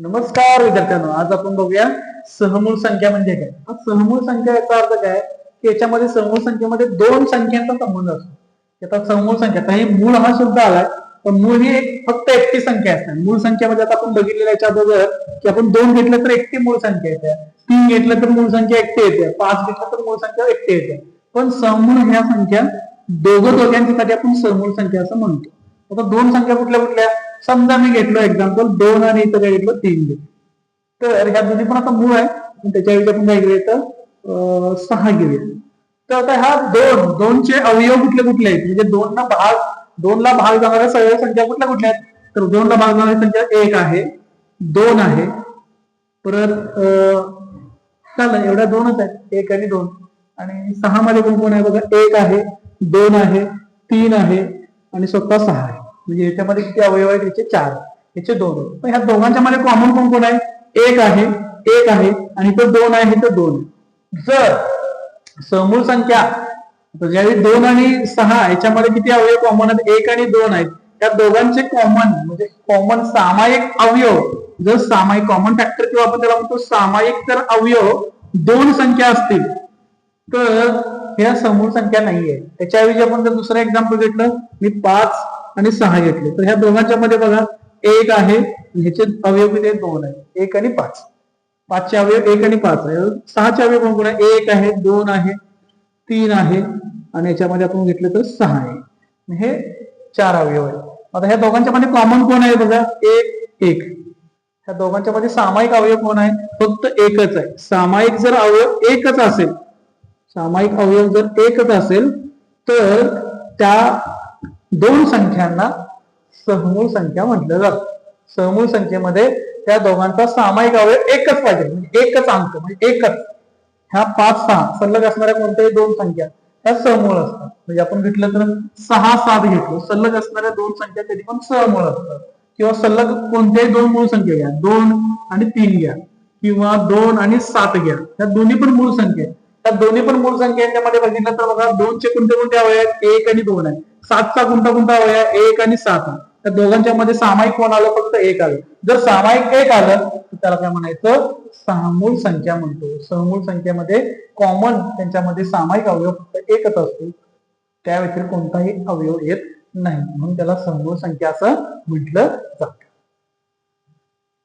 नमस्कार विद्यार्थ्यांनो. आज आपण बघूया सहमूळ संख्या म्हणजे काय. सहमूळ संख्या याचा अर्थ काय? की याच्यामध्ये सहमूळ संख्येमध्ये दोन संख्यांचा संबंध असतो. आता सहमूळ संख्या. आता हे मूळ हा शब्द आलाय पण मूळ ही फक्त एकटी संख्या असते. मूळ संख्येमध्ये आता आपण बघितलेलं याच्या अगोदर की आपण दोन घेतलं तर एकटी मूळ संख्या येते. तीन घेतलं तर मूळ संख्या एकटी येते. पाच घेतलं तर मूळ संख्या एकटी येते. पण सहमूळ ह्या संख्या दोघं दोघांच्यासाठी आपण सहमूळ संख्या असं म्हणतो. आता दोन संख्या कुठल्या कुठल्या? समजा मी घेतलो एक्झाम्पल दोन आणि इथं काय घेतलं तीन घेतलं तर ह्या दोन्ही पण आता मूळ आहे. पण त्याच्याऐवजी आपण काय घेऊया तर सहा घेऊया तर आता ह्या दोन दोनचे अवयव कुठले कुठले आहेत? म्हणजे दोन ना भाग दोन ला भाग जाणाऱ्या सगळ्या संख्या कुठल्या कुठल्या आहेत? तर दोन ला भाग जाणारी संख्या एक आहे दोन आहे. परत चालेल एवढ्या दोनच आहेत. एक आणि दोन. आणि सहा मध्ये कोण कोण आहे बघा? एक आहे दोन आहे तीन आहे आणि स्वतः सहा आहे. म्हणजे याच्यामध्ये किती अवयव आहेत याचे चार याचे दोन. पण ह्या दोघांच्या मध्ये कॉमन कोण कोण आहे? एक आहे एक आहे आणि तो दोन आहे तो दोन. जर समूळ संख्या ज्यावेळी दोन आणि सहा याच्यामध्ये किती अवयव कॉमन आहेत? एक आणि दोन आहेत. त्या दोघांचे कॉमन म्हणजे कॉमन सामायिक अवयव जर सामायिक कॉमन फॅक्टर किंवा आपण त्याला म्हणतो सामायिक तर अवयव दोन संख्या असतील. तर ह्या समूळ संख्या नाहीये. त्याच्याऐवजी आपण जर दुसरं एक्झाम्पल घेतलं मी पाच आणि सहा घेतले. तर ह्या दोघांच्या मध्ये बघा एक आहे ह्याचे अवयव किती दोन आहे एक आणि पाच. पाचचे अवयव एक आणि पाच आहे. सहाचे अवयव कोण कोण आहे? एक आहे दोन आहे तीन आहे आणि याच्यामध्ये आपण घेतलं तर सहा आहे. हे चार अवयव आहे आता ह्या दोघांच्या मध्ये कॉमन कोण आहे बघा? एक एक. ह्या दोघांच्या मध्ये सामायिक अवयव कोण आहे फक्त एकच आहे. सामायिक जर अवयव एकच असेल सामायिक अवयव जर एकच असेल तर त्या दोन संख्यांना सहमूळ संख्या म्हटलं जातं. सहमूळ संख्येमध्ये त्या दोघांचा सामायिक अवयव एकच पाहिजे म्हणजे एकच अंक म्हणजे एकच. ह्या पाच सहा सलग असणाऱ्या कोणत्याही दोन संख्या त्या सहमूळ असतात. म्हणजे आपण घेतलं तर सहा सात घेतलो. सलग असणाऱ्या दोन संख्या कधी पण सहमूळ असतात. किंवा सलग कोणत्याही दोन मूळ संख्या घ्या. दोन आणि तीन घ्या. किंवा दोन आणि सात घ्या. त्या दोन्ही पण मूळ संख्या त्या दोन्ही पण मूळ संख्या यांच्यामध्ये बघितलं तर बघा दोनचे कोणते कोणते अवयव आहेत? एक आणि दोन आहे सातचा कोणता कोणता अवयव एक आणि सात. त्या दोघांच्या मध्ये सामायिक कोण आलं? फक्त एक आलं. जर सामायिक एक आलं तर त्याला काय म्हणायचं? सहमूळ संख्या म्हणतो. सहमूळ संख्येमध्ये कॉमन त्यांच्यामध्ये सामायिक अवयव फक्त एकच असतो त्या व्यतिरिक्त कोणताही अवयव येत नाही. म्हणून त्याला समूळ संख्या असं म्हटलं जातं.